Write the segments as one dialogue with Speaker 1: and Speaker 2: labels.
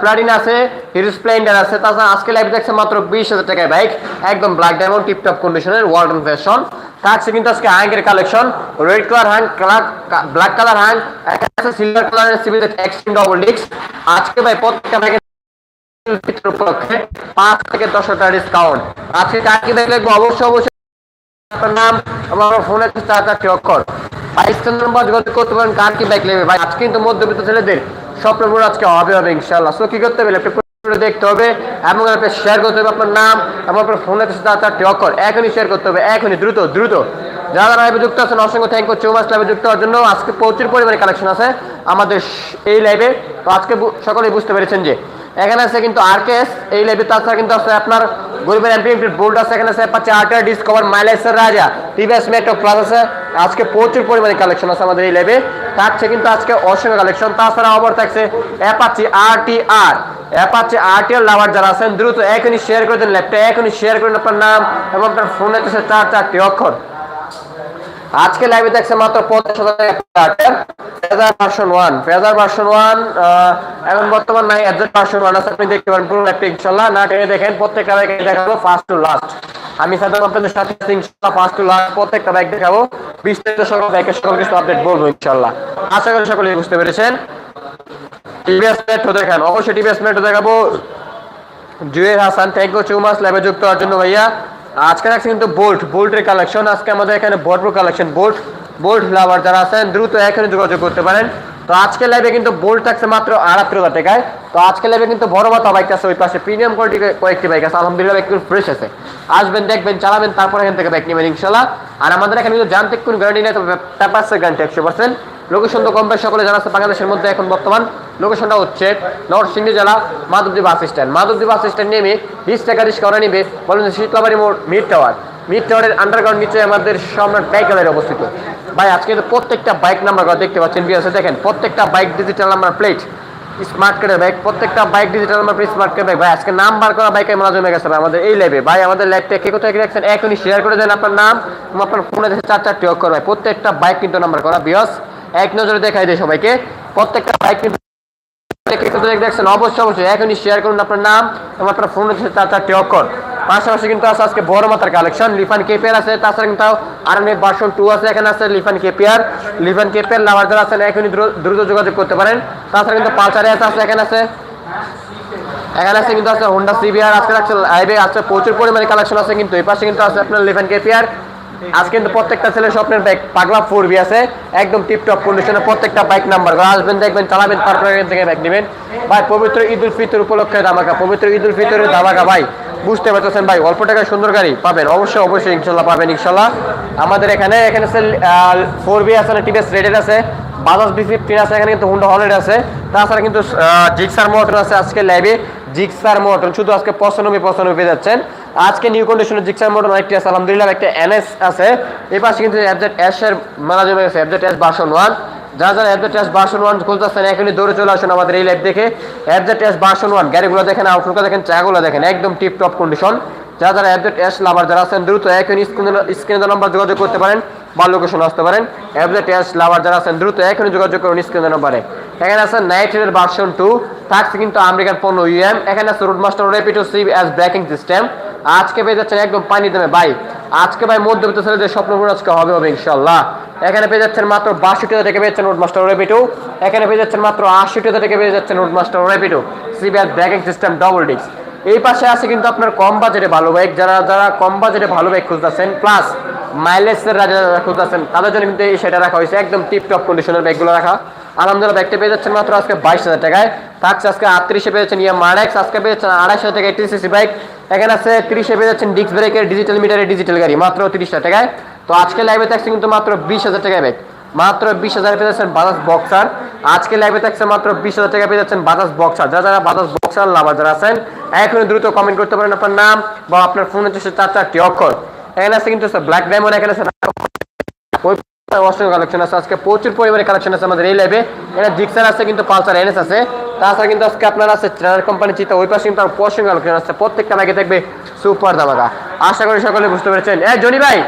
Speaker 1: প্লাটিন আছে, hero Splendor আছে, তাছাড়া আজকে লাইভ দেখছে মাত্র বিশ হাজার টাকায় বাইক একদম ব্ল্যাক ডায়মন্ড টিপটপ কন্ডিশনের ওয়ার্ল্ড ফ্যাশন থাকছে কিন্তু আজকে হ্যাঙ্গের collection red colour Hunk black colour Hunk silver কালারের সিভিল এক্সট্রিম ডবল ডিক্স আজকে ভাই প্রত্যেকটা ব্যাগের উপলক্ষে পাঁচ থেকে দশ টাকা ডিসকাউন্ট আজকে কাকে দেখলে অবশ্যই অবশ্যই নাম, আমার ফোনে চার চারটি অক্ষর। বাইশ নম্বর যোগাযোগ করতে পারেন, কার কি বাইক নেবে? ভাই, আজকে কিন্তু মধ্যবিত্ত ছেলেদের স্বপ্নপুর আজকে হবে হবে ইনশাল্লাহ সো কি করতে হবে? দেখতে হবে, এবং আপনার শেয়ার করতে হবে আপনার নাম, এবং আপনার ফোনের সাথে আপনার টকর এখনই শেয়ার করতে হবে, এখনই, দ্রুত দ্রুত। যারা যারা লাইভে যুক্ত আছেন, অসংখ্য থ্যাংক ইউ চৌমাস লাইভে যুক্ত হওয়ার জন্য আজকে প্রচুর পরিমাণে কালেকশন আছে আমাদের এই লাইভে তো আজকে সকলেই বুঝতে পেরেছেন যে এখানে আছে কিন্তু আরকেএস এই লাইভে তাছাড়া কিন্তু আছে আপনার গরিবের এমপি বোল্ড আছে, এখানে আছে পাচ্ছে আর্টার ডিসকভার মাইলেসের রাজা টিভিএস মেট্রো প্লাস আছে। আজকে প্রচুর পরিমাণে কালেকশন আছে আমাদের এই লাইভে থাকছে কিন্তু আজকে অসংখ্য কালেকশন তাছাড়া আবার থাকছে Apache R T R Apache R T R lover যারা আছেন, দ্রুত এখনই শেয়ার করে দেন ল্যাপটপ এখনই শেয়ার করেন আপনার নাম এবং আপনার ফোনে চার চারটি অক্ষর। আজকে লাইভে দেখছে মাত্র পঞ্চাশ হাজার Fazer version one Fazer version one এখন বর্তমান নাই এডজার ভার্সন ওয়ান আছে, আপনি দেখতে পারেন পুরো ল্যাপটপ ইনশাল্লাহ। না টেনে দেখেন, প্রত্যেকটা বাইক দেখাবো ফার্স্ট টু লাস্ট আমি সাধারণ আপনাদের সাথে ইনশাল্লাহ ফার্স্ট টু লাস্ট প্রত্যেকটা বাইক দেখাবো। বিস্তারিত সকল বাইকের সকল কিছু আপডেট বলব, ইনশাল্লাহ। আশা করি সকলেই বুঝতে পেরেছেন। টিভিএস মেট্রো দেখান, অবশ্যই টিভিএস মেট্রো দেখাবো। জুয়ের Hasan thank you so much লাইভে যুক্ত হওয়ার জন্য ভাইয়া। আজকে রাখছি কিন্তু বোল্ট বোল্টের কালেকশন আজকে আমাদের এখানে ভরপুর কালেকশন বোল্ট বোল্ট লাভার যারা আছেন, দ্রুত এখানে যোগাযোগ করতে পারেন। তো আজকে লাইভে কিন্তু বোল্ট থাকছে মাত্র আটাত্তর হাজার টাকায়। তো আজকে লাইভে কিন্তু বড় মাথা বাইক আছে, ওই পাশে প্রিমিয়াম কোয়ালিটি কয়েকটি বাইক আছে। আলহামদুলিল্লাহ একটু ফ্রেশ আছে। আসবেন, দেখবেন, চালাবেন, তারপর এখান থেকে বাইক নেবেন ইনশাল্লাহ আর আমাদের এখানে কিন্তু জানতে কোন গ্যারান্টি নেই, তবে পেপারসের গ্যারান্টি একশো পার্সেন্ট লোকেশন তো কম সকলে জানা আছে বাংলাদেশের মধ্যে এখন বর্তমান। লোকেশনটা হচ্ছে নরসিংদী জেলা Madhabdi bus stand. Madhabdi bus stand নেমে বিশ টাকা রিক্সা নিবে বলেন শীতলাবাড়ি মোড় মিড টাওয়ার। মিড টাওয়ারের আন্ডারগ্রাউন্ড নিচে আমাদের সম্রাট বাইক অবস্থিত। ভাই, আজকে প্রত্যেকটা বাইক নাম্বার দেখতে পাচ্ছেন বিএসে দেখেন, প্রত্যেকটা bike digital number plate smart কার্ডের বাইক প্রত্যেকটা bike digital number smart card bike ভাই, আজকে নাম্বার করা বাইকের মালা জমে গেছে ভাই, আমাদের এই ল্যাবে ভাই, আমাদের ল্যাবটা কে কোথায় রাখছেন এখনই শেয়ার করে দেন আপনার নাম, এবং আপনার ফোনে দেখে চার চারটি অক্ষর ভাই প্রত্যেকটা বাইক কিন্তু নাম্বার করা বিয়স এক নজরে দেখাই দেয় সবাইকে। প্রত্যেকটা বাইক কিন্তু দেখছেন অবশ্যই অবশ্যই। এখনই শেয়ার করুন আপনার নাম এবং আপনার ফোন পাশাপাশি কিন্তু আছে আজকে বড় কালেকশন লিফান কেপিয়ার আছে। তাছাড়া কিন্তু আর টু আছে এখানে আছে, লিফান কেপিয়ার লিফান কেপিয়ার লাভার যারা আছেন, এখনই দ্রুত যোগাযোগ করতে পারেন। তাছাড়া কিন্তু পালসারে আছে এখানে আছে। এখানে আছে কিন্তু আছে হোন্ডা সিবিআর আজকে আছে লাইভে আছে, প্রচুর পরিমাণে কালেকশন আছে কিন্তু। এই পাশে কিন্তু আছে আপনার লিফান কেপিয়ার আজকে কিন্তু প্রত্যেকটা ছেলে স্বপ্নের বাইক পাগলা ফোর বি আছে, একদম টিপটপ কন্ডিশনে প্রত্যেকটা বাইক নাম্বার করে আসবেন, দেখবেন, চালাবেন, তারপরে এখান থেকে বাইক নেবেন। ভাই, পবিত্র ঈদ উল ফিতর উপলক্ষে ধামাকা, পবিত্র ঈদ উল ফিতরের ধামাকা, ভাই, বুঝতে পারতেছেন ভাই, অল্প টাকায় সুন্দর গাড়ি পাবেন, অবশ্যই অবশ্যই, ইনশাল্লাহ পাবেন, ইনশাল্লাহ। আমাদের এখানে এখানে ফোর বি আছে, না টিভিএস রেডের আছে বাজাজ বি ফিফটিন আছে, এখানে কিন্তু হুন্ডা হলের আছে। তাছাড়া কিন্তু জিক্সার মোটর আছে আজকে লাইভে জিক্সার মোটর শুধু আজকে পঁচানব্বই পঁচানব্বই যাচ্ছেন। আজকে নিউ কন্ডিশনের জিক্সার মোটর অনেকটি আছে, আলহামদুলিল্লাহ একটা এনএস আছে। এই পাশে কিন্তু এস এর মারা জমে গেছে এফজেড এস ভার্সন ওয়ান যারা যারা এফজেড এস ভার্সন ওয়ান খুঁজতেছেন, এখনই দৌড়ে চলে আসুন আমাদের এই লাইভ দেখে। এফজেড এস ভার্সন ওয়ান গাড়িগুলো দেখেন আউটলুকটা দেখেন চাগুলো দেখেন, একদম টিপ টপ কন্ডিশন যারা যারা অ্যাপডেট এস লাভার যারা আছেন, দ্রুত এখনই স্ক্রিনে স্ক্রিনে নম্বর যোগাযোগ করতে পারেন, বা লোকেশন আসতে পারেন। অ্যাপডেট এস লাভার যারা আছেন, দ্রুত এখনই যোগাযোগ করুন স্ক্রিনে নম্বরে। এখানে আছে নাইট্রের ভার্সন টু থাকছে কিন্তু আমেরিকান পণ্য ইউএম এখানে আছে রোড মাস্টার রেপিটো সি অ্যাজ ব্রেকিং সিস্টেম আজকে পেয়ে যাচ্ছেন একদম পানি দেবে ভাই, আজকে ভাই মধ্যবিত্ত ছেলেদের স্বপ্নপুর আজকে হবে হবে ইনশাল্লাহ এখানে পেয়ে যাচ্ছেন মাত্র বাষট্টি হাজার থেকে পেয়েছেন রোড মাস্টার এখানে পেয়ে যাচ্ছেন মাত্র আশিটি হাজার থেকে পেয়ে যাচ্ছেন Road Master রেপিটো CBR braking system double disc এই পাশে আছে কিন্তু আপনার কম বাজেটে ভালো বাইক যারা যারা কম বাজেটে ভালো বাইক খুঁজতেছেন প্লাস মাইলেজের রাজা যারা খুঁজতেছেন, তাদের জন্য কিন্তু সেটা রাখা হয়েছে। একদম টিপ টপ কন্ডিশনের বাইকগুলো রাখা। আলহামদুলিল্লাহ ব্যাগটা পেয়ে যাচ্ছেন মাত্র আজকে বাইশ হাজার টাকায়। থাকছে আজকে আটত্রিশে পেয়েছেন ইয়ে মারেক্স আজকে পেয়েছেন আড়াইশ হাজার টাকা এইটি সিসি বাইক এখানে আছে তিরিশে পেয়ে যাচ্ছেন ডিস্ক ব্রেকের ডিজিটাল মিটারের ডিজিটাল গাড়ি, মাত্র তিরিশ হাজার টাকায়। তো আজকে লাইভে থাকছে কিন্তু মাত্র বিশ হাজার টাকায় ব্যাগ মাত্র বিশ হাজার পেয়ে যাচ্ছেন বাজাজ বক্সার। আজকে লাইভে থাকছে মাত্র বিশ হাজার টাকা পেয়ে যাচ্ছেন বাজাজ বক্সার। যারা যারা বাজাজ বক্সার লাভার যারা আছেন, এখনই দ্রুত কমেন্ট করতে পারেন আপনার নাম বা আপনার ফোন হচ্ছে চার চারটি অক্ষর। এখানে আছে কিন্তু ব্ল্যাক ডায়মন্ড এখানে আছে অসংখ্য কালেকশন আছে। আজকে প্রচুর পরিমাণে কালেকশন আছে আমাদের এই ল্যাবে এটা জিক্সার আছে, কিন্তু পালসার এনএস আছে। তাছাড়া কিন্তু আজকে আপনার আছে ট্রেনার কোম্পানি চিন্তা ওই পাশে কিন্তু অসংখ্য কালেকশন আছে। প্রত্যেকটা ব্যাগে দেখবে সুপার দামাকা। আশা করি সকলে বুঝতে পেরেছেন। এ, জনি ভাই!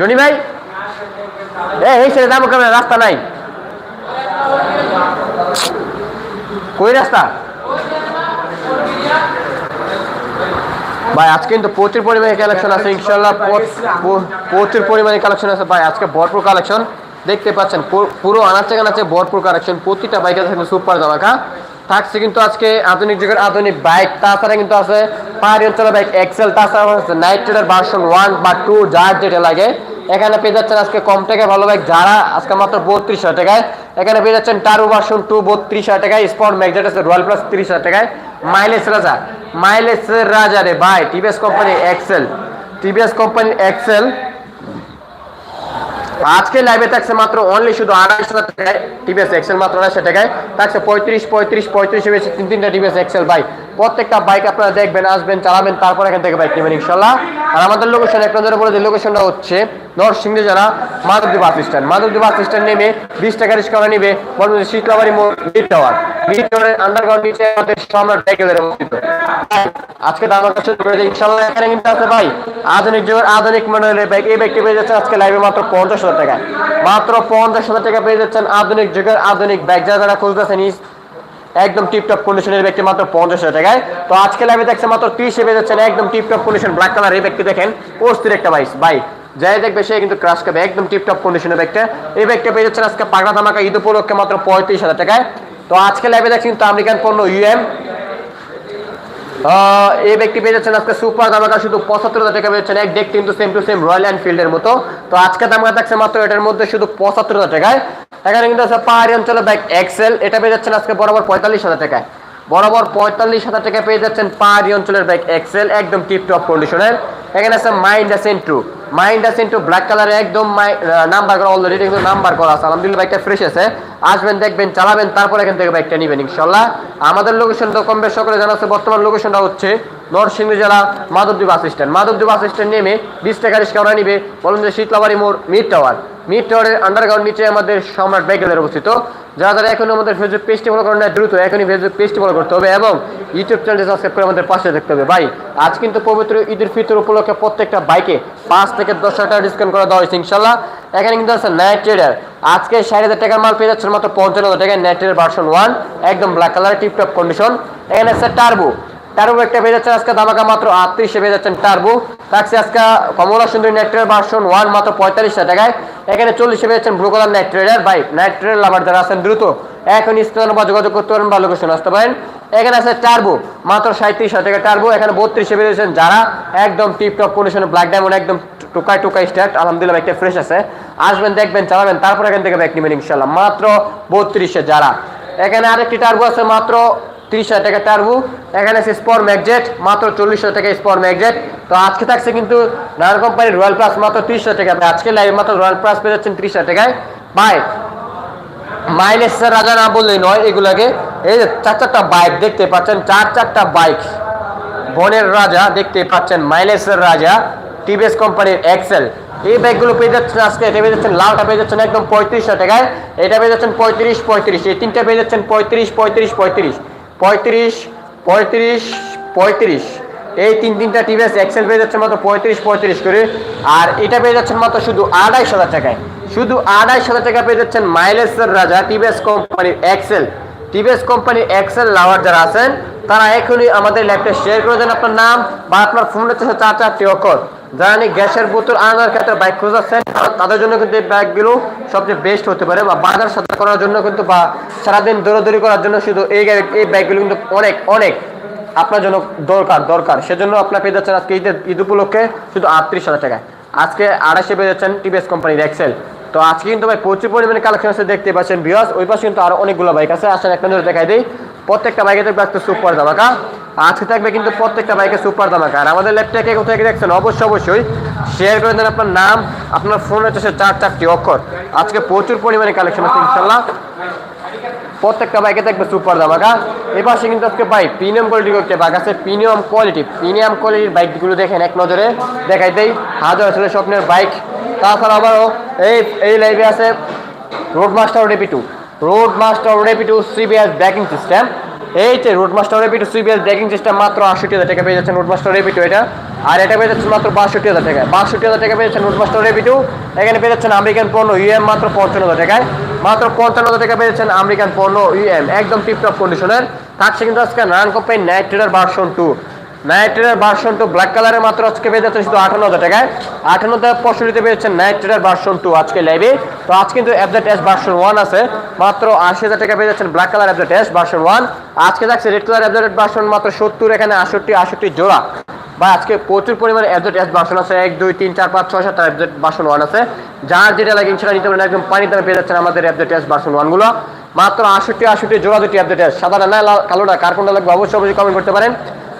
Speaker 1: জনি ভাই! রাস্তা নাই। কই রাস্তা? ভাই, আজকে কিন্তু প্রচুর পরিমাণে কালেকশন আছে ইনশাল্লাহ প্রচুর পরিমাণে কালেকশন আছে। ভাই, আজকে ভরপুর কালেকশন দেখতে পাচ্ছেন, পুরো আনাচে কানাচে ভরপুর কালেকশন প্রতিটা বাইকে থাকবে সুপার ধামাকা। থাকছে কিন্তু আজকে আধুনিক যুগের আধুনিক বাইক। তাছাড়া কিন্তু আছে পাহাড়ি অঞ্চলের বাইক এক্সেল তাছাড়া নাইট ট্রেডার ভার্সন ওয়ান বা টু যার যেটা লাগে। এখানে পেয়ে যাচ্ছেন আজকে কম টাকায় ভালো বাইক যারা আজকে মাত্র বত্রিশ হাজার টাকায়, এখানে পেয়ে যাচ্ছেন টারু ভার্সন টু বত্রিশ হাজার টাকায় স্পট ম্যাগজেট আছে রয়্যাল প্লাস তিরিশ হাজার টাকায়। মাইলেজ রাজা মাইলেজ রাজা রে ভাই TVS company XL TVS company XL আজকে লাইভে থাকছে মাত্র অনলি শুধু আড়াইশো টাকায় টিভিএস এক্সেল মাত্র আড়াইশো টাকায়। থাকছে পঁয়ত্রিশ পঁয়ত্রিশ পঁয়ত্রিশ হয়েছে তিন তিনটা টিভিএস এক্সেল বাইক প্রত্যেকটা বাইক আপনারা দেখবেন, আসবেন, চালাবেন, তারপর এখান থেকে বাইক নেবেন ইনশাল্লাহ। আর আমাদের লোকেশন এক নজরে বলে যে লোকেশনটা হচ্ছে নরসিংদী জেলা Madhabdi bus stand Madhabdi bus stand নেমে বিশ টাকা রিক্সা নিবে বলবেন শীতলাবাড়ি মোড় টাওয়ার। টাওয়ারের আন্ডারগ্রাউন্ড নিচে আমাদের সম্রাট অবস্থিত। আজকে এখানে কিন্তু আছে ভাই আধুনিক যুগের আধুনিক মডেলের এই বাইকটি পেয়ে যাচ্ছে আজকে লাইভে মাত্র পঞ্চাশ হাজার টাকা মাত্র পঞ্চাশ হাজার টাকা পেয়ে যাচ্ছেন আধুনিক যুগের আধুনিক বাইক যারা যারা খুঁজতেছেন একদম টিপটপ কন্ডিশনের ব্যক্তি মাত্র পঞ্চাশ হাজার টাকায়। তো আজকে লাইভে দেখছে মাত্র তিরিশে পেয়ে যাচ্ছেন একদম টিপটপ কন্ডিশন ব্ল্যাক কালার এই ব্যক্তি দেখেন। অস্থির একটা বাইক বাইক যাই দেখবে সে কিন্তু ক্রাশ খাবে একদম টিপটপ কন্ডিশনের ব্যাগটা। এই ব্যাগটা পেয়ে যাচ্ছেন আজকে পাগড়া ধামাকা ঈদ উপলক্ষে মাত্র পঁয়ত্রিশ হাজার টাকায়। তো আজকে লাইভে দেখছি কিন্তু আমেরিকান পণ্য ইউএম এই ব্যক্তি পেয়ে যাচ্ছেন আজকে সুপার শুধু পঁচাত্তর হাজার টাকা এক দেখতে কিন্তু সেম টু সেম রয়্যাল এনফিল্ডের মতো। তো আজকে থাকছে মাত্র? এটার মধ্যে শুধু পঁচাত্তর হাজার টাকায়। এখানে কিন্তু আছে পাহাড়ি অঞ্চলের বাইক এক্সেল এটা পেয়ে যাচ্ছেন আজকে বরাবর পঁয়তাল্লিশ হাজার টাকায়। বরাবর পঁয়তাল্লিশ হাজার টাকা পেয়ে যাচ্ছেন পাহাড়ি অঞ্চলের বাইক এক্সেল একদম টিপ টপ কন্ডিশনের এখানে আছে মাইন্ড সেন্ট্রু মাইন্ড সেন্ট্রু ব্ল্যাক কালারে একদম নাম্বার করা অলরেডি কিন্তু নাম্বার করা আছে। আলহামদুলিল্লাহ বাইকটা ফ্রেশ আছে। আসবেন, দেখবেন, চালাবেন, তারপর এখান থেকে বাইকটা নেবেন ইনশাল্লাহ আমাদের লোকেশন তো কম বেশ সকলে জানা আছে, বর্তমান লোকেশনটা হচ্ছে নরসিংদী জেলা Madhabdi bus stand Madhabdi bus stand নেমে বিশ টাকা রিক্সা ওরা নিবে। বলুন যে শীতলাবাড়ি মোড় মিড টাওয়ার মিড টাওয়ারের আন্ডারগ্রাউন্ড নিচে আমাদের সম্রাট বাইকেলের অবস্থিত। যারা যারা এখন আমাদের ফেসবুক পেজটি ফলো করেন না দ্রুত এখনই ফেসবুক পেজটি ফলো করতে হবে এবং ইউটিউব চ্যানেলটি সাবস্ক্রাইব করে আমাদের পাশে দেখতে হবে। ভাই, আজ কিন্তু পবিত্র ঈদের ফিতর উপলক্ষে প্রত্যেকটা বাইকে পাঁচ থেকে দশ হাজার টাকা ডিসকাউন্ট করা দেওয়া হয়েছে, ইনশাল্লাহ। এখানে কিন্তু আছে নাইট ট্রেডার আজকে ষাট হাজার টাকার মাল পেয়ে যাচ্ছেন মাত্র পঞ্চান্ন হাজার টাকায় নাইট ট্রেডার ভার্সন ওয়ান একদম ব্ল্যাক কালারের টিপটপ কন্ডিশন এখানে আছে টার্বো টার্বো একটা পেয়ে যাচ্ছেন আজকে দামাকা মাত্র আটত্রিশে পেয়ে যাচ্ছেন টার্বো। থাকছে আজকে কমলা সুন্দরী নাইট ভার্সন ওয়ান মাত্র পঁয়তাল্লিশ টাকায় এখানে চল্লিশে পেয়ে যাচ্ছেন blue colour night trader bike night trader lover যারা আছেন দ্রুত এখন স্থান বা যোগাযোগ করতে পারেন বা লোকেশন আসতে পারেন। এখানে আছে টার্বো, মাত্র সাঁত্রিশ হাজার টাকা টার্বো। এখানে বত্রিশে পেয়েছেন যারা একদম টিপটপ কন্ডিশনে ব্ল্যাক ডায়মন্ড একদম টুকাই টুকাই স্টার্ট আলহামদুলিল্লাহ, একটা ফ্রেশ আছে। আসবেন, দেখবেন, চালাবেন, তারপর এখান থেকে ব্যাক নেবেন ইনশাল্লাহ মাত্র বত্রিশে যারা। এখানে আরেকটি টার্বো আছে মাত্র তিরিশ হাজার টাকা টার্বো এখানে আছে স্পর ম্যাগজেট মাত্র চল্লিশ হাজার টাকা স্পর ম্যাগজেট তো আজকে থাকছে কিন্তু নানান কোম্পানির রয়্যাল প্লাস মাত্র তিরিশ হাজার টাকা। আজকে লাইভ মাত্র রয়্যাল প্লাস পেয়ে যাচ্ছেন তিরিশ হাজার টাকায়। বাই মাইলেজ রাজা না বললেই নয়, এগুলাকে এই যে চার চারটা বাইক দেখতে পাচ্ছেন, চার চারটা বাইক বনের রাজা দেখতে পাচ্ছেন মাইলেজের রাজা টিভিএস কোম্পানির এক্সেল এই ব্যাগগুলো পেয়ে যাচ্ছেন আজকে, এটা পেয়ে যাচ্ছেন, লালটা পেয়ে যাচ্ছেন একদম পঁয়ত্রিশ টাকায়। এটা পেয়ে যাচ্ছেন পঁয়ত্রিশ পঁয়ত্রিশ। এই তিনটা পেয়ে যাচ্ছেন পঁয়ত্রিশ পঁয়ত্রিশ পঁয়ত্রিশ। পঁয়ত্রিশ পঁয়ত্রিশ পঁয়ত্রিশ। এই তিন তিনটা টিভিএস এক্সেল পেয়ে যাচ্ছেন মাত্র পঁয়ত্রিশ পঁয়ত্রিশ করে। আর এটা পেয়ে যাচ্ছেন মাত্র শুধু আড়াইশ হাজার টাকায়। শুধু আড়াইশ হাজার টাকা পেয়ে যাচ্ছেন মাইলেজের রাজা টিভিএস কোম্পানির এক্সেল টিভিএস কোম্পানির এক্সেল লাভার যারা আছেন, তারা এখনই আমাদের ল্যাপটপ শেয়ার করে দেন। আপনার নাম বা আপনার ফোনের চার চার চারটি অক্ষর। যারা গ্যাসের বোতল আনার ক্ষেত্রে বাইক খোঁজাচ্ছেন তাদের জন্য কিন্তু এই ব্যাগগুলো সবচেয়ে বেস্ট হতে পারে বা বাজার সাথে করার জন্য কিন্তু বা সারাদিন দৌড়াদৌড়ি করার জন্য শুধু এই এই ব্যাগগুলো কিন্তু অনেক অনেক আপনার জন্য দরকার দরকার। সেজন্য আপনার পেয়ে যাচ্ছেন আজকে ঈদের, ঈদ উপলক্ষে শুধু আটত্রিশ হাজার টাকায়। আজকে আড়াইশে পেয়ে যাচ্ছেন টিভিএস কোম্পানির এক্সেল তো আজকে কিন্তু ভাই প্রচুর পরিমাণে কালেকশন আছে, দেখতে পাচ্ছেন বিয়াস ওই পাশে কিন্তু আরও অনেকগুলো বাইক আছে। আসেন একটা দেখাই দিই। প্রত্যেকটা বাইকে থাকবে আজকে সুপার ধামাকা। আজকে থাকবে কিন্তু প্রত্যেকটা বাইকে সুপার ধামাকা আর আমাদের ল্যাপটপে কোথায় দেখছেন? অবশ্যই অবশ্যই শেয়ার করে দেন আপনার নাম, আপনার ফোন হচ্ছে চার চারটি অক্ষর। আজকে প্রচুর পরিমাণে কালেকশন আছে, ইনশাল্লাহ। প্রত্যেকটা বাইকে থাকবে সুপার ধামাকা এই পাশে কিন্তু আজকে বাইক প্রিমিয়াম কোয়ালিটি একটা বাইক আছে প্রিমিয়াম কোয়ালিটি প্রিমিয়াম কোয়ালিটির বাইকগুলো দেখেন এক নজরে। দেখাই দেই, হাজার আসলে স্বপ্নের বাইক। তাছাড়া আবারও এই এই লাইভে আছে road master রেপি two road master রেপি two CBS braking system এই যে Road master রেপি two CBS braking system মাত্র আটষট্টি হাজার টাকা পেয়ে যাচ্ছেন রুটমাস্টার রেপি টু এটা। আর এটা পেয়ে যাচ্ছেন মাত্র বাষট্টি হাজার টাকায় বাষট্টি হাজার টাকা পেয়ে যাচ্ছেন রোড মাস্টার রেপি টু এখানে পেয়ে যাচ্ছেন আমেরিকান পণ্য ইউএম মাত্র পঞ্চান্ন হাজার টাকায়। মাত্র পঞ্চান্ন হাজার টাকা পেয়ে যাচ্ছেন আমেরিকান পণ্য ইউএম একদম টিপটপ কন্ডিশনের থাকছে কিন্তু আজকে Narayan company night trader version two night trader version two black কালারের মাত্র আজকে পেয়ে যাচ্ছেন শুধু আটান্ন হাজার টাকায়। আটান্ন হাজার পঁয়ষট্টিতে পেয়েছেন নাইট ট্রেডার ভার্সন টু আজকে লাইভে। তো আজ কিন্তু অ্যাপজেট এস ভার্সন ওয়ান আছে। মাত্র আশি হাজার টাকা পেয়ে যাচ্ছেন ব্ল্যাক কালার অ্যাপজেট এস ভার্সন ওয়ান আজকে থাকছে রেড কালার অ্যাপজেট ভার্সন মাত্র সত্তর, এখানে আষট্টি আষট্টি জোড়া। বা আজকে প্রচুর পরিমাণে অ্যাপজেট এস ভার্সন আছে। এক, দুই, তিন, চার, পাঁচ, ছয়, সাত অ্যাপজেট ভার্সন ওয়ান আছে। যার যেটা লাগে সেটা নিতে পারেন। একদম পানি দামে পেয়ে যাচ্ছেন আমাদের অ্যাপজেট এস ভার্সন ওয়ানগুলো মাত্র আষট্টি আষট্টি জোড়া দুটি অ্যাপজেট এস সাদাটা না কালোটা কার কোনটা লাগবে অবশ্যই অবশ্যই কমেন্ট করতে পারেন।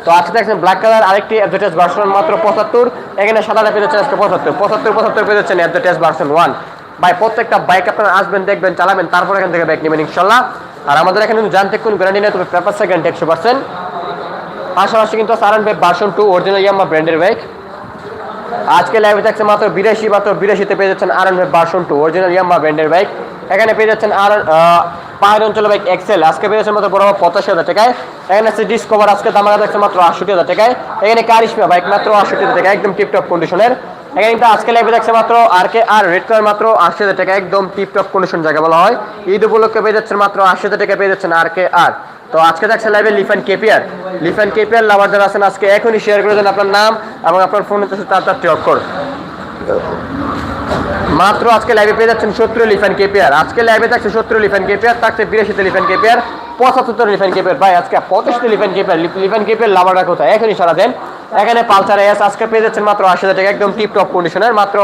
Speaker 1: তো আজকে দেখছেন ব্ল্যাক কালার আরেকটি অ্যাডভার্টাইজ ভার্সন মাত্র পঁচাত্তর। এখানে সাদাটা পেয়ে যাচ্ছেন আজকে পঁচাত্তর। পঁচাত্তর পঁচাত্তর পেয়ে যাচ্ছেন অ্যাডভার্টাইজ ভার্সন ওয়ান ভাই, প্রত্যেকটা বাইক আপনারা আসবেন, দেখবেন, চালাবেন, তারপর এখান থেকে বাইক নেবেন ইনশাল্লাহ। আর আমাদের এখানে কিন্তু জানতে কোন গ্যারান্টি নেই, তবে পেপার সেকেন্ড একশো পার্সেন্ট পাশাপাশি কিন্তু সারান bike version two original Yamaha ব্র্যান্ডের বাইক আজকে লাইভে থাকছে মাত্র বিরাশি, মাত্র বিরাশিতে পেয়ে যাচ্ছেন R N version two original Yamaha ব্র্যান্ডের বাইক এখানে পেয়ে যাচ্ছেন আর পাহাড় অঞ্চলের বাইক এক্সেল আজকে পেয়ে যাচ্ছেন মাত্র বরাবর পঁচাশি হাজার টাকায়। এখানে আছে ডিসকভার আজকে দামাগা থাকছে মাত্র আটষট্টি হাজার টাকায়। এখানে কারিশমা বাইক মাত্র আটষট্টি হাজার টাকা একদম টিপটপ কন্ডিশনের এখানে কিন্তু আজকে লাইভে দেখছে মাত্র আর কে আর রেড কালার মাত্র আশি হাজার টাকা একদম টিপটপ কন্ডিশন জায়গা বলা হয়। ঈদ উপলক্ষে পেয়ে যাচ্ছেন মাত্র আশি হাজার টাকা পেয়ে যাচ্ছেন আর কে আর তো আজকে থাকছে লাইভে লিফান কেপিয়ার লিফান কেপিয়ার লাভার যারা আছেন, আজকে এখনই শেয়ার করে দেন আপনার নাম এবং আপনার ফোনে তার তার চারটি অক্ষর মাত্র আজকে লাইভে পেয়ে যাচ্ছেন সত্তর লিফান কেপিয়ার আজকে লাইভে থাকছে সত্তর লিফান কেপিয়ার থাকছে বিরাশিতে লিফান কেপিয়ার পঁচাত্তর লিফান কেপিয়ার ভাই, আজকে পঁচাশিতে লিফান কেপিয়ার লিফান কেপিয়ার লাভারটা কোথায়? এখনই সারা দেন। এখানে পালসার এস, আজকে পেয়ে যাচ্ছেন মাত্র আশি হাজার টাকা, একদম টিপ টপ কন্ডিশনের মাত্র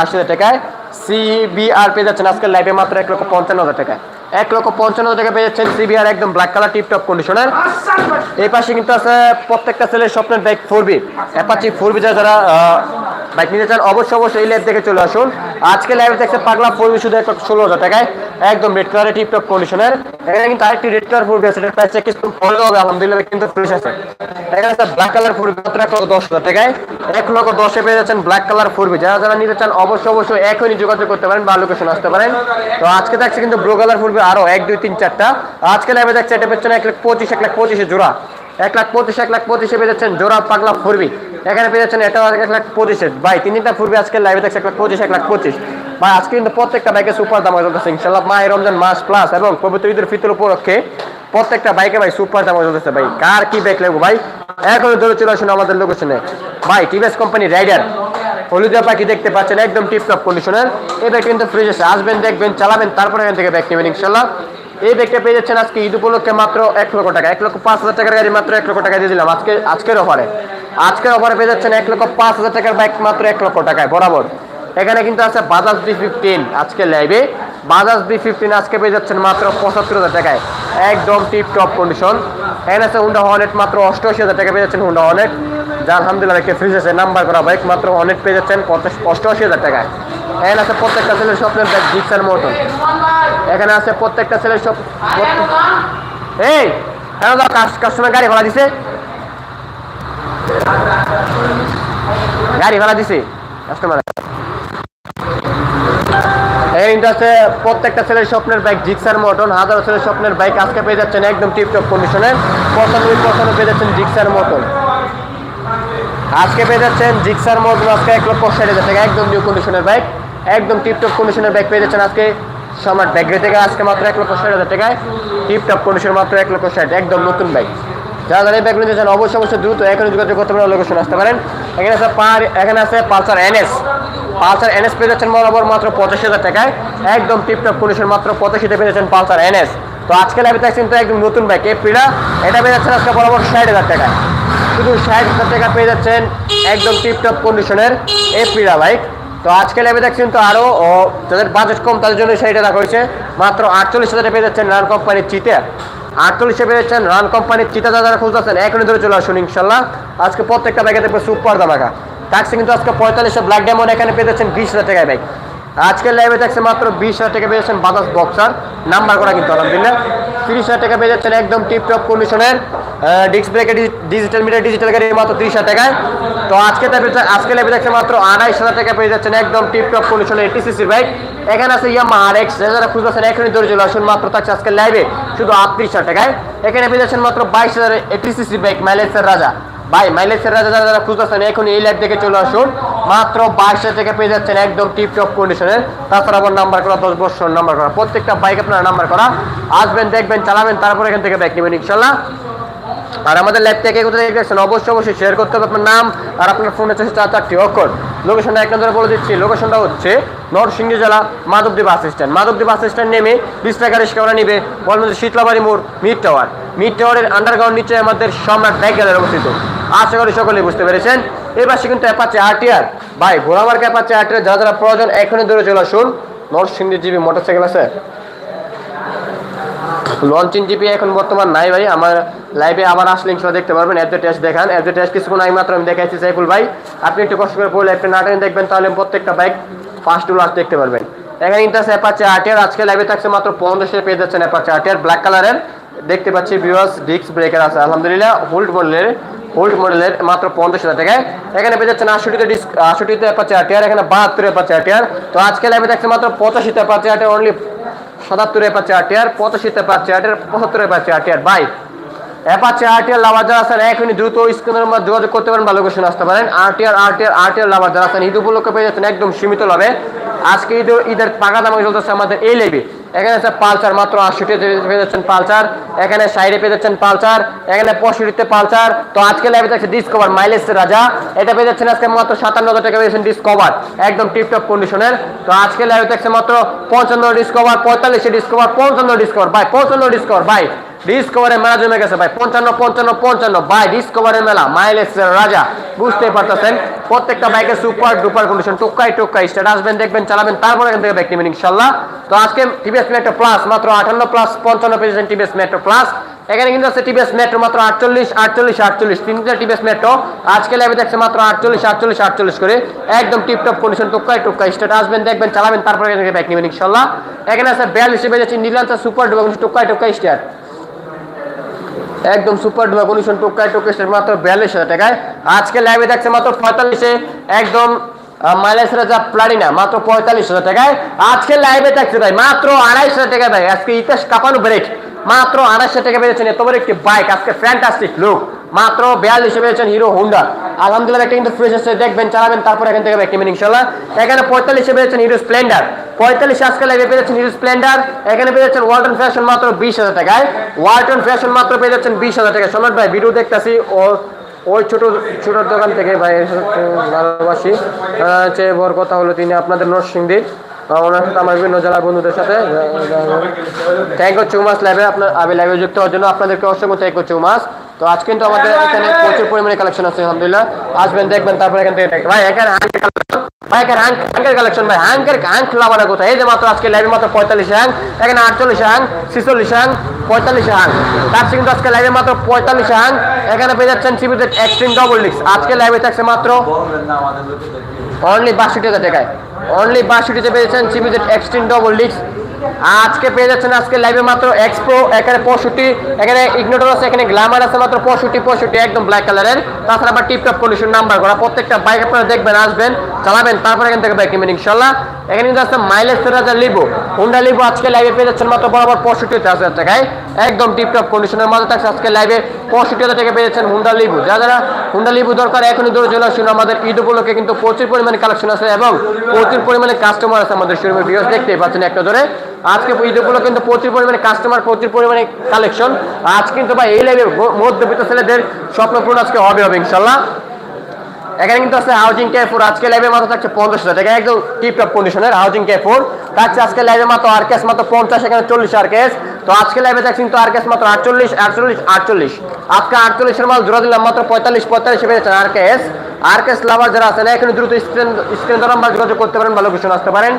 Speaker 1: আশি হাজার টাকায়। সিবিআর পেয়ে যাচ্ছেন আজকে লাইভে মাত্র এক লক্ষ পঞ্চান্ন হাজার টাকায়। এক লক্ষ পঞ্চান্ন হাজার টাকা পেয়ে যাচ্ছেন সিবিআর একদম ব্ল্যাক কালার টিপ টপ কন্ডিশনের এই পাশে কিন্তু আছে প্রত্যেকটা ছেলের স্বপ্নের bike four V Apache four V যারা বাইক নিতে চান অবশ্যই অবশ্যই এই ল্যাব থেকে চলে আসুন। আজকে ল্যাবে দেখছে পাগলা ফোর বি শুধু এক লক্ষ ষোলো হাজার টাকায়, একদম রেড কালারের টিপ টপ কন্ডিশনের এখানে কিন্তু আরেকটি রেড কালার ফোর বি আছে, এটার প্রাইস কিছু পরে হবে, আলহামদুলিল্লাহ, কিন্তু ফ্রেশ আছে। এখানে আছে ব্ল্যাক কালার মাত্র এক লক্ষ দশ হাজার টাকায়। এক লক্ষ দশে পেয়ে যাচ্ছেন ব্ল্যাক কালার ফোর বি যারা যারা নিতে চান, অবশ্যই অবশ্যই এখনই যোগাযোগ করতে পারেন বা লোকেশন আসতে পারেন। তো আজকে দেখছে কিন্তু ব্লু কালার ফোর বি আরও এক, দুই, তিন, চারটা। আজকে ল্যাবে দেখছে এটা পেছনে এক লাখ পঁচিশ, এক লাখ পঁচিশে জোড়া। এক লাখ পঁচিশ, এক লাখ পঁচিশে পেয়ে যাচ্ছেন জোড়া পাগলা ফুরবি এখানে পেয়ে যাচ্ছেন এটা এক লাখ পঁচিশে ভাই, তিন তিনটা ফুরবি আজকে লাইভে দেখছে এক লাখ পঁচিশ, এক লাখ পঁচিশ। ভাই, আজকে কিন্তু প্রত্যেকটা বাইকে সুপার দাম চলতেছে ইনশাল্লাহ মাহ রমজান মাস প্লাস এবং পবিত্র ঈদের ফিতর উপলক্ষে প্রত্যেকটা বাইকে ভাই সুপার দাম চলতেছে, ভাই। কার কি বাইক লাগবে, ভাই? এখন ধরে চলে আসুন আমাদের লোকেশনে ভাই টিভিএস কোম্পানি রাইডার হলুদিয়া পাখি দেখতে পাচ্ছেন? একদম টিপটপ কন্ডিশনের এই ব্যাগ কিন্তু ফ্রিজ আছে। আসবেন, দেখবেন, চালাবেন, তারপরে এখান থেকে ব্যাগ নেবেন ইনশাল্লাহ এই ব্যাগটা পেয়ে যাচ্ছেন আজকে ঈদ উপলক্ষে মাত্র এক লক্ষ টাকা, এক লক্ষ পাঁচ হাজার টাকার গাড়ি মাত্র এক লক্ষ টাকা দিয়ে দিলাম আজকে, আজকের অফারে আজকের অফারে পেয়ে যাচ্ছেন এক লক্ষ পাঁচ হাজার টাকার বাইক মাত্র এক লক্ষ টাকায়, বরাবর। এখানে কিন্তু আছে বাজাজ বি ফিফটিন আজকে লাইভে বাজাজ বি ফিফটিন আজকে পেয়ে যাচ্ছেন মাত্র পঁচাত্তর হাজার টাকায়। একদম টিপ টপ কন্ডিশন এখানে আছে হুন্ডা হর্নেট মাত্র অষ্টআশি হাজার টাকা পেয়ে যাচ্ছেন হুন্ডা হর্নেট যা আলহামদুলিল্লাহ একটা ফ্রিজ আছে নাম্বার করা বাইক মাত্র অনেক পেয়ে যাচ্ছেন অষ্টআশি হাজার টাকায়। এখানে আছে প্রত্যেকটা ছেলের স্বপ্নের ব্যাগ জিক্সার মতন এখানে আছে প্রত্যেকটা ছেলের সব এই দাও কাস্টমার গাড়ি ভাড়া দিছে। গাড়ি ভাড়া দিছে কাস্টমার এই আছে প্রত্যেকটা ছেলের স্বপ্নের বাইক মটন হাজারো ছেলের স্বপ্নের বাইক আজকে পেয়ে যাচ্ছেন একদম টিপটপ পঁচানব্বই পেয়ে যাচ্ছেন জিক্সার মটন আজকে পেয়ে যাচ্ছেন জিক্সার মটন আজকে এক লক্ষ ষাট হাজার টাকা, একদম নিউ কন্ডিশনের বাইক একদম টিপটপ কন্ডিশনের বাইক পেয়ে যাচ্ছেন আজকে সম্রাট ব্যাগরি থেকে, আজকে মাত্র এক লক্ষ ষাট হাজার টাকায়। টিপটপ কন্ডিশন মাত্র এক লক্ষ ষাট, একদম নতুন বাইক যারা যারা এই নিতে চান, অবশ্যই অবশ্যই দ্রুত এখনই যোগাযোগ করতে পারেন লোকেশন আসতে পারেন। এখানে আছে পার এখানে আছে পালসার এনএস। পালসার এনএস পেয়ে যাচ্ছেন বরাবর মাত্র পঁচাশি হাজার টাকায়। একদম টিপটপ কন্ডিশন মাত্র পঁচাশিতে পেয়ে যাচ্ছেন পালসার এনএস। তো আজকে লাইভে থাকছেন তো একদম নতুন বাইক এপ্রিলা এটা পেয়ে যাচ্ছেন আজকে বরাবর ষাট হাজার টাকায়। শুধু ষাট হাজার টাকা পেয়ে যাচ্ছেন একদম টিপটপ কন্ডিশনের এপ্রিলা বাইক তো আজকে লেবে দেখছেন তো আরও যাদের বাজেট কম, তাদের জন্য সেইটা রাখা হয়েছে মাত্র আটচল্লিশ হাজারে পেয়ে যাচ্ছেন রান কোম্পানির চিতে আটচল্লিশে যাচ্ছেন রান কোম্পানির চিতা যারা খুঁজতেছেন। এখনই ধরে চলে আসুন ইনশাল্লাহ। আজকে প্রত্যেকটা ব্যাগে দেখবে সুপার দামাকা ট্যাক্সি কিন্তু আজকে পঁয়তাল্লিশে ব্ল্যাক ডায়মন্ড এখানে পেয়েছেন বিশ হাজার টাকায় ব্যাগ আজকের লাইভে থাকছে মাত্র বিশ হাজার টাকা পেয়েছেন বাজাজ বক্সার নাম্বার করা কিন্তু আলহামদুলিল্লাহ। তিরিশ হাজার টাকা পেয়ে যাচ্ছেন একদম টিপটপ কন্ডিশনের ডিস্ক ব্রেকের ডিজিটাল মিটার ডিজিটাল গাড়ি মাত্র তিরিশ হাজার টাকায়। তো আজকে আজকে লাইভে দেখছে মাত্র আড়াইশ হাজার টাকা পেয়ে যাচ্ছেন একদম টিপটপ কন্ডিশনের টিসিসির বাইক এখানে আছে ইয়ামা আর এক্স যারা খুঁজতেছেন এখনই ধরে চলে আসুন, মাত্র থাকছে আজকে লাইভে শুধু আটত্রিশ হাজার টাকায়। এখানে পেয়ে যাচ্ছেন মাত্র বাইশ হাজার টিসিসি বাইক মাইলেজের রাজা। ভাই, মাইলেজের রাজা যারা যারা খুঁজতেছেন এখন এই লাইভ দেখে চলে আসুন। মাত্র বাইশ থেকে পেয়ে যাচ্ছেন একদম টিপ টপ কন্ডিশনের তাছাড়া আবার নাম্বার করা, দশ বছর নাম্বার করা। প্রত্যেকটা বাইক আপনারা নাম্বার করা। আসবেন, দেখবেন, চালাবেন, তারপর এখান থেকে ব্যাক নেবেন, ইনশাল্লাহ। আর আমাদের ল্যাব থেকে কোথায় দেখছেন অবশ্যই অবশ্যই শেয়ার করতে হবে আপনার নাম আর আপনার ফোনে হচ্ছে চার চারটি অক্ষর। লোকেশনটা এক নম্বরে বলে দিচ্ছি। লোকেশনটা হচ্ছে নরসিংহ জেলা Madhabdi bus stand Madhabdi bus stand নেমে বিশ টাকা রিক্সা নিবে? বলবেন শীতলাবাড়ি মোড় মিড টাওয়ার মিড টাওয়ারের আন্ডারগ্রাউন্ড নিচে আমাদের সম্রাট ব্যাগ গ্যালারি অবস্থিত। আশা করি সকলেই বুঝতে পেরেছেন। এবার সে কিন্তু অ্যাপাচে আরটিআর ভাই ঘোরাবার অ্যাপাচে আরটিআর যারা যারা প্রয়োজন এখনই দূরে চলে আসুন। নরসিংহ জিবি মোটরসাইকেল আছে। লঞ্চিং জিপি এখন বর্তমান নাই ভাই, আমার লাইভে আবার আসলে ইনশাল্লাহ দেখতে পারবেন। অ্যাপ টেস্ট দেখান অ্যাপ টেস্ট কিছুক্ষণ আগে মাত্র আমি দেখাইছি সাইফুল ভাই। আপনি একটু কষ্ট করে পুরো লাইভটা না টেনে দেখবেন, তাহলে প্রত্যেকটা বাইক ফার্স্ট টু লাস্ট দেখতে পারবেন। এখানে কিন্তু আছে অ্যাপাচে আটিয়ার আজকে লাইভে থাকছে মাত্র পনেরোশো পেয়ে যাচ্ছেন অ্যাপাচে আটিয়ার ব্ল্যাক কালারের দেখতে পাচ্ছি বিওয়াস ডিস্ক ব্রেকার আছে, আলহামদুলিল্লাহ হোল্ড মডেলের হোল্ড মডেলের মাত্র পঞ্চাশ হাজার টাকায়। এখানে পেয়ে যাচ্ছেন আশুটিতে ডিস্ক আশুটিতে আর টিয়ার এখানে বাহাত্তর আর আটিয়ার তো আজকে লাইভে দেখছি মাত্র পঁচাশিতে পাচ্ছে আটিয়ার অনলি সাতাত্তরে পাচ্ছে টিয়ার পঁচাশিতে পাচ্ছে আটিয়ার পঁচাত্তরে পাচ্ছে টিয়ার বাই অ্যাপাচে আরটিআর লাভার যারা আছেন এখনই দ্রুত স্ক্রিনের মধ্যে যোগাযোগ করতে পারেন বা লোকেশন আসতে পারেন। আরটিআর আরটিআর আরটিআর লাভার যারা আছেন ঈদ উপলক্ষে পেয়ে যাচ্ছেন একদম সীমিত লাভে। আজকে ঈদ, ঈদের পাকা চলতেছে আমাদের এই লেবে এখানে আছে পালচার মাত্র আশিটি পেয়ে যাচ্ছেন পালচার এখানে সাইডে পেয়ে যাচ্ছেন এখানে পঁয়ষট্টিতে পালচার তো আজকে লেবে যাচ্ছে ডিসকভার মাইলেজ রাজা। এটা পেয়ে যাচ্ছেন আজকে মাত্র সাতান্ন হাজার টাকা পেয়েছেন ডিসকভার একদম টিপটপ কন্ডিশনের তো আজকে লেবে থাকছে মাত্র পঞ্চান্ন ডিসকভার পঁয়তাল্লিশে ডিসকভার পঞ্চান্ন ডিসকভার বাই পঞ্চান্ন ডিসকভার বাই ডিসকভারের মেলা জমে গেছে ভাই, পঞ্চান্ন পঞ্চান্ন পঞ্চান্ন। বাই ডিসকভারের মেলা মাইলেজ রাজা, বুঝতেই পারতেছেন? প্রত্যেকটা বাইকের সুপার ডুপার কন্ডিশন টোকাই টোকাই স্টার্ট আসবেন, দেখবেন, চালাবেন, তারপর এখান থেকে বাইক নেবেন ইনশাল্লাহ তো আজকে টিভিএস মেট্রো প্লাস মাত্র আটান্ন প্লাস পঞ্চান্ন পেয়েছেন টিভিএস মেট্রো প্লাস এখানে কিন্তু আছে টিভিএস মেট্রো মাত্র আটচল্লিশ আটচল্লিশ আটচল্লিশ তিনটা টিভিএস মেট্রো আজকে ল্যাবে দেখছে মাত্র আটচল্লিশ আটচল্লিশ আটচল্লিশ করে। একদম টিপটপ কন্ডিশন টোকাই টোকাই স্টার্ট আসবেন, দেখবেন, চালাবেন, তারপরে এখান থেকে বাইক নেবেন ইনশাল্লাহ এখানে আছে বিয়াল্লিশ হিসেবে যাচ্ছে নীলাঞ্চা সুপার ডুপার টোকাই টোকাই স্টার্ট একদম সুপার ডুপার কন্ডিশন টোকায় টোকে মাত্র বিয়াল্লিশ হাজার টাকায়। আজকে লাইভে দেখছে মাত্র পঁয়তাল্লিশে, একদম মাইলেজ রাজা প্লাটিনা মাত্র পঁয়তাল্লিশ হাজার টাকায়। আজকে লাইভে থাকছে ভাই, মাত্র আড়াইশ হাজার টাকা ভাই, আজকে ইতিহাস কাপানো ব্রেক মাত্র আড়াইশো টাকা বেড়েছেন এত বড় একটি বাইক আজকে ফ্যান্টাস্টিক লুক মাত্র বিয়াল্লিশে পেয়েছেন হিরো হোন্ডা। আলহামদুলিল্লাহ, একটা কিন্তু ফ্রেশ আছে দেখবেন, চালাবেন, তারপর এখান থেকে ব্যাক নেবেন ইনশাল্লাহ এখানে পঁয়তাল্লিশে পেয়েছেন হিরো স্প্লেন্ডার। পঁয়তাল্লিশে আজকে লাইভে পেয়েছেন হিরো স্প্লেন্ডার। এখানে পেয়ে যাচ্ছেন ওয়ালটন ফ্যাশন মাত্র বিশ হাজার টাকায়। ওয়ালটন ফ্যাশন মাত্র পেয়ে যাচ্ছেন বিশ হাজার টাকায়। সম্রাট ভাই ভিডিও দেখতেছি, ও, ওই ছোট ছোটোর দোকান থেকে ভাই ভালোবাসি। হচ্ছে বড় কথা হলো তিনি আপনাদের নরসিংদীর ওনার সাথে আমার বিভিন্ন জেলার বন্ধুদের সাথে থ্যাংক ইউ চৌমাস লাইভে আপনার, আমি লাইভে যুক্ত হওয়ার জন্য আপনাদেরকে অসংখ্য থ্যাংক ইউ চৌমাস তো আজ কিন্তু আমাদের এখানে প্রচুর পরিমাণে কালেকশন আছে, আলহামদুলিল্লাহ। আসবেন, দেখবেন, তারপর এখান থেকে। ভাই, এখানে হাঙ্কের কালেকশন ভাই, এখানে হাঙ্কের কালেকশন ভাই হাঙ্কের হাঙ্ক লাভানা কোথায়? এই যে মাত্র আজকে লাইভে মাত্র পঁয়তাল্লিশ হ্যাং এখানে আটচল্লিশ হ্যাং ছিচল্লিশ হ্যাং পঁয়তাল্লিশ হ্যাং তার কিন্তু আজকে লাইভে মাত্র পঁয়তাল্লিশ হ্যাং এখানে পেয়ে যাচ্ছেন সিবিতে এক্সট্রিম ডবল ডিক্স আজকে লাইভে থাকছে মাত্র অনলি বাষট্টি হাজার টাকায় অনলি বাষট্টিতে পেয়েছেন সিবিজেড এক্সট্রিম ডবল ডিক্স আজকে পেয়ে যাচ্ছেন আজকে লাইভে মাত্র এক্সপ্রো এখানে পঁয়ষট্টি, এখানে ইগনোটর আছে, এখানে গ্ল্যামার আছে মাত্র পঁয়ষট্টি পঁয়ষট্টি, একদম ব্ল্যাক কালারের তাছাড়া আবার টিপটপ কন্ডিশন নাম্বার করা, প্রত্যেকটা বাইক আপনারা দেখবেন, আসবেন, চালাবেন, তারপর এখান থেকে বাইক নেবেন ইনশাল্লাহ এখানে কিন্তু আছে মাইলেজ তেরো হাজার লিবো হুন্ডা লিবো আজকে লাইভে পেয়ে যাচ্ছেন মাত্র বরাবর পঁয়ষট্টি হাজার টাকায়। একদম টিপটপ কন্ডিশনের মাঝে থাকছে আজকে লাইভে পঁয়ষট্টি হাজার টাকা পেয়ে যাচ্ছেন হুন্ডা লিবু যারা যারা হুন্ডা লিবু দরকার, এখনই দূরে চলে আসুন। আমাদের ঈদ উপলক্ষে কিন্তু প্রচুর পরিমাণে কালেকশন আছে এবং প্রচুর পরিমাণে কাস্টমার আছে আমাদের শোরুমের ভিডিও দেখতেই পাচ্ছেন একটা ধরে আজকে ঈদ উপলক্ষে কিন্তু প্রচুর পরিমাণে কাস্টমার প্রচুর পরিমাণে কালেকশন আজ কিন্তু ভাই এই লাইভে মধ্যবিত্ত ছেলেদের স্বপ্ন পূরণ আজকে হবে হবে ইনশাল্লাহ এখানে কিন্তু আছে হাউজিং কে ফোর আজকে লাইভে মাত্র থাকছে পঞ্চাশ হাজার। টাকা একদম টিপটপ কন্ডিশনের হাউজিং কে ফোর থাকছে আজকে লাইভে মাত্র আর কেস মাত্র পঞ্চাশ, এখানে চল্লিশ আর কেস তো আজকে লাইভে থাকছে কিন্তু আর কেস মাত্র আটচল্লিশ আটচল্লিশ আটচল্লিশ। আজকে আটচল্লিশের মাল জোড়া দিলাম, মাত্র পঁয়তাল্লিশ পঁয়তাল্লিশ পেয়েছেন আর কেস আর কেস লাভার যারা আছেন এখানে দ্রুত স্ক্রিন স্ক্রিন আমরা যোগাযোগ করতে পারেন, ভালো কিছু আসতে পারেন।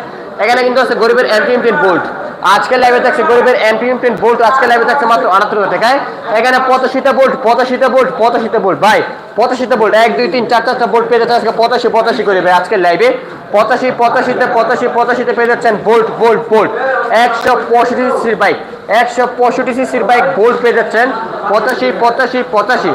Speaker 1: এখানে কিন্তু আছে গরিবের অ্যান্টি ইমপ্রিন্ট বোল্ট আজকে লাইভে থাকছে গরিবের ইমপ্রিন্ট বোল্ট আজকে লাইভে থাকছে মাত্র আটাত্তর টাকায়। এখানে পঁচাশিটা বোল্ট পঁচাশিটা বোল্ট পঁচাশিটা বোল্ট ভাই, পঁচাশিটা বোল্ট এক, দুই, তিন, চার চারটা বোল্ট পেয়ে যাচ্ছে আজকে পঁচাশি পঁচাশি করে ভাই, আজকে লাইভে পঁচাশি, পঁচাশিতে পঁচাশি, পঁচাশিতে পেয়ে যাচ্ছেন বোল্ট বোল্ট বোল্ট একশো পঁয়ষট্টি বাইক একশো পঁয়ষট্টি সিসির বাইক বোল্ট পেয়ে যাচ্ছেন। পঁচাশি পঁচাশি পঁচাশি।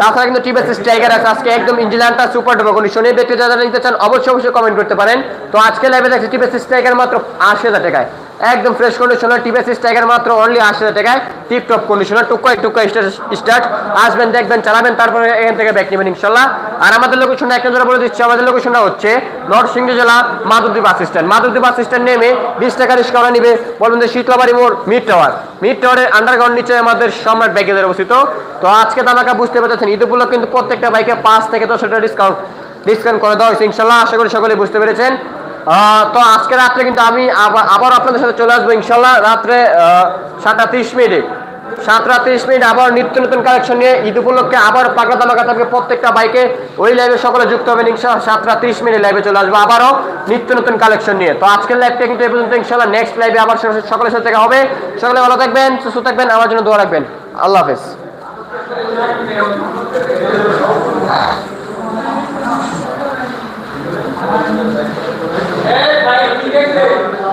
Speaker 1: তাছাড়া কিন্তু টিভিএস স্ট্রাইকার আছে। আজকে একদম ইঞ্জিলানটা সুপার ডুপার কন্ডিশনে ব্যক্তি যারা নিতে চান, অবশ্যই অবশ্যই কমেন্ট করতে পারেন। তো আজকে লাইভে দেখছি টিভিএস স্ট্রাইকার মাত্র আশি হাজার টাকায়। একদম ফ্রেশ কন্ডিশনার টিভিএস স্ট্রাইকার মাত্র অনলি আশি হাজার টাকায়। টিপ টপ কন্ডিশনার টুকা টুকা স্টার্ট আসবেন, দেখবেন, চালাবেন, তারপরে এখান থেকে ব্যাক নেবেন, ইনশাল্লাহ। আর আমাদের লোকেশনটা একটা ধরে বলে দিচ্ছি, আমাদের লোকেশনটা হচ্ছে নর্থ সিংহ জেলা Madhabdi bus stand Madhabdi bus stand নেমে বিশ টাকা রিক্সা নিবে, বলবেন যে শীতলাবাড়ি মোড় মিড টাওয়ার মিড টাওয়ারের আন্ডারগ্রাউন্ড নিচে আমাদের সম্রাট ব্যাগেদের অবস্থিত। তো আজকে দামাকা বুঝতে পেরেছেন, ঈদ উপলক্ষে কিন্তু প্রত্যেকটা বাইকে পাঁচ থেকে দশ ডিসকাউন্ট ডিসকাউন্ট করে দেওয়া হয়েছে, ইনশাল্লাহ। আশা করি সকলে বুঝতে পেরেছেন। তো আজকে রাত্রে কিন্তু আমি আবার আপনাদের সাথে চলে আসব, ইনশাল্লাহ। রাত্রে সাতটা তিরিশ মিনিটে। সাতটা তিরিশ মিনিট আবার নিত্য নতুন কালেকশন নিয়ে ঈদ উপলক্ষে আবার পাগলা দামাকা থাকবে প্রত্যেকটা বাইকে। ওই লাইভে সকলে যুক্ত হবেন, ইনশাল্লাহ সাতটা তিরিশ মিনিট লাইভে চলে আসব আবারও নিত্য নতুন কালেকশন নিয়ে। তো আজকের লাইভটা কিন্তু এই পর্যন্ত, ইনশাল্লাহ নেক্সট লাইভে আবার সকলের সাথে দেখা হবে। সকলে ভালো থাকবেন, সুস্থ থাকবেন, আমার জন্য দোয়া রাখবেন। আল্লাহ হাফেজ।
Speaker 2: えー、はい、聞いてくれ。